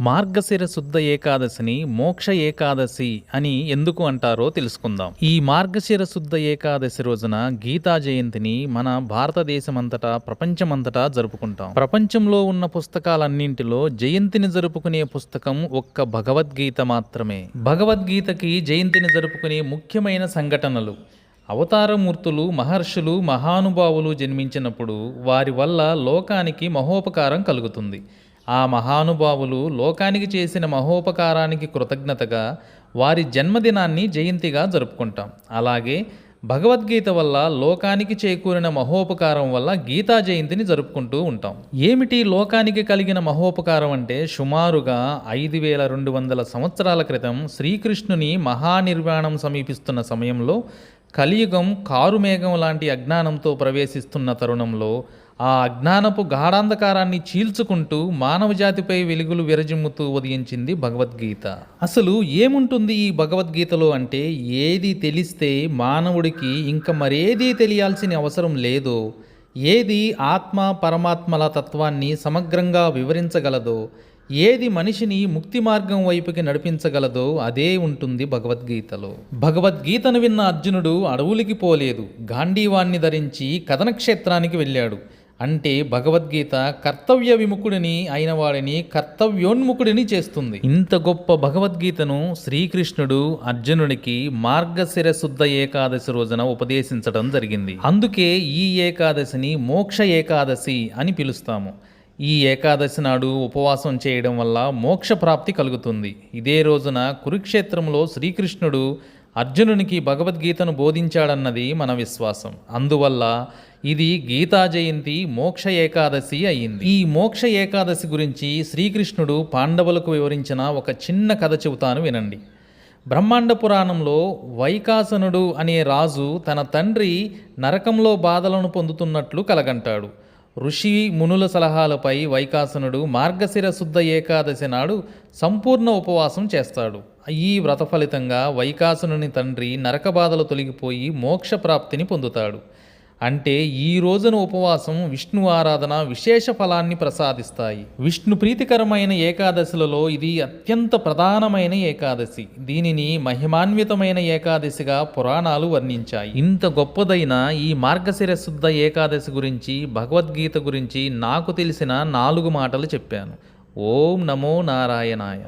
మార్గశిర శుద్ధ ఏకాదశిని మోక్ష ఏకాదశి అని ఎందుకు అంటారో తెలుసుకుందాం. ఈ మార్గశిర శుద్ధ ఏకాదశి రోజున గీతా జయంతిని మన భారతదేశమంతటా ప్రపంచమంతటా జరుపుకుంటాం. ప్రపంచంలో ఉన్న పుస్తకాలన్నింటిలో జయంతిని జరుపుకునే పుస్తకం ఒక్క భగవద్గీత మాత్రమే. భగవద్గీతకి జయంతిని జరుపుకునే ముఖ్యమైన సంఘటనలు. అవతారమూర్తులు మహర్షులు మహానుభావులు జన్మించినప్పుడు వారి వల్ల లోకానికి మహోపకారం కలుగుతుంది. ఆ మహానుభావులు లోకానికి చేసిన మహోపకారానికి కృతజ్ఞతగా వారి జన్మదినాన్ని జయంతిగా జరుపుకుంటాం. అలాగే భగవద్గీత వల్ల లోకానికి చేకూరిన మహోపకారం వల్ల గీతా జయంతిని జరుపుకుంటూ ఉంటాం. ఏమిటి లోకానికి కలిగిన మహోపకారం అంటే? సుమారుగా ఐదు వేల రెండు వందల సంవత్సరాల క్రితం శ్రీకృష్ణుని మహానిర్వాణం సమీపిస్తున్న సమయంలో కలియుగం కారుమేఘం లాంటి అజ్ఞానంతో ప్రవేశిస్తున్న తరుణంలో ఆ అజ్ఞానపు గాఢాంధకారాన్ని చీల్చుకుంటూ మానవ జాతిపై వెలుగులు విరజిమ్ముతూ ఉదయించింది భగవద్గీత. అసలు ఏముంటుంది ఈ భగవద్గీతలో అంటే ఏది తెలిస్తే మానవుడికి ఇంక మరేదీ తెలియాల్సిన అవసరం లేదో ఏది ఆత్మ పరమాత్మల తత్వాన్ని సమగ్రంగా వివరించగలదో ఏది మనిషిని ముక్తి మార్గం వైపుకి నడిపించగలదో అదే ఉంటుంది భగవద్గీతలో. భగవద్గీతను విన్న అర్జునుడు అడవులకి పోలేదు గాంధీవాన్ని ధరించి కథనక్షేత్రానికి వెళ్ళాడు. అంటే భగవద్గీత కర్తవ్య విముఖుడిని అయిన వాడిని కర్తవ్యోన్ముఖుడిని చేస్తుంది. ఇంత గొప్ప భగవద్గీతను శ్రీకృష్ణుడు అర్జునుడికి మార్గశిర శుద్ధ ఏకాదశి రోజున ఉపదేశించడం జరిగింది. అందుకే ఈ ఏకాదశిని మోక్ష ఏకాదశి అని పిలుస్తాము. ఈ ఏకాదశి నాడు ఉపవాసం చేయడం వల్ల మోక్ష ప్రాప్తి కలుగుతుంది. ఇదే రోజున కురుక్షేత్రంలో శ్రీకృష్ణుడు అర్జునునికి భగవద్గీతను బోధించాడన్నది మన విశ్వాసం. అందువల్ల ఇది గీతా జయంతి మోక్ష ఏకాదశి అయింది ఈ మోక్ష ఏకాదశి గురించి శ్రీకృష్ణుడు పాండవులకు వివరించిన ఒక చిన్న కథ చెబుతాను వినండి. బ్రహ్మాండ పురాణంలో వైకాసనుడు అనే రాజు తన తండ్రి నరకంలో బాధలను పొందుతున్నట్లు కలగంటాడు. ఋషి మునుల సలహాలపై వైకాసనుడు మార్గశిర శుద్ధ ఏకాదశి నాడు సంపూర్ణ ఉపవాసం చేస్తాడు. ఈ వ్రత ఫలితంగా వైకాసునుని తండ్రి నరకబాధలు తొలగిపోయి మోక్ష ప్రాప్తిని పొందుతాడు. అంటే ఈ రోజున ఉపవాసం విష్ణు ఆరాధన విశేష ఫలాన్ని ప్రసాదిస్తాయి. విష్ణు ప్రీతికరమైన ఏకాదశులలో ఇది అత్యంత ప్రధానమైన ఏకాదశి. దీనిని మహిమాన్వితమైన ఏకాదశిగా పురాణాలు వర్ణించాయి. ఇంత గొప్పదైన ఈ మార్గశిర శుద్ధ ఏకాదశి గురించి భగవద్గీత గురించి నాకు తెలిసిన నాలుగు మాటలు చెప్పాను. ఓం నమో నారాయణాయ.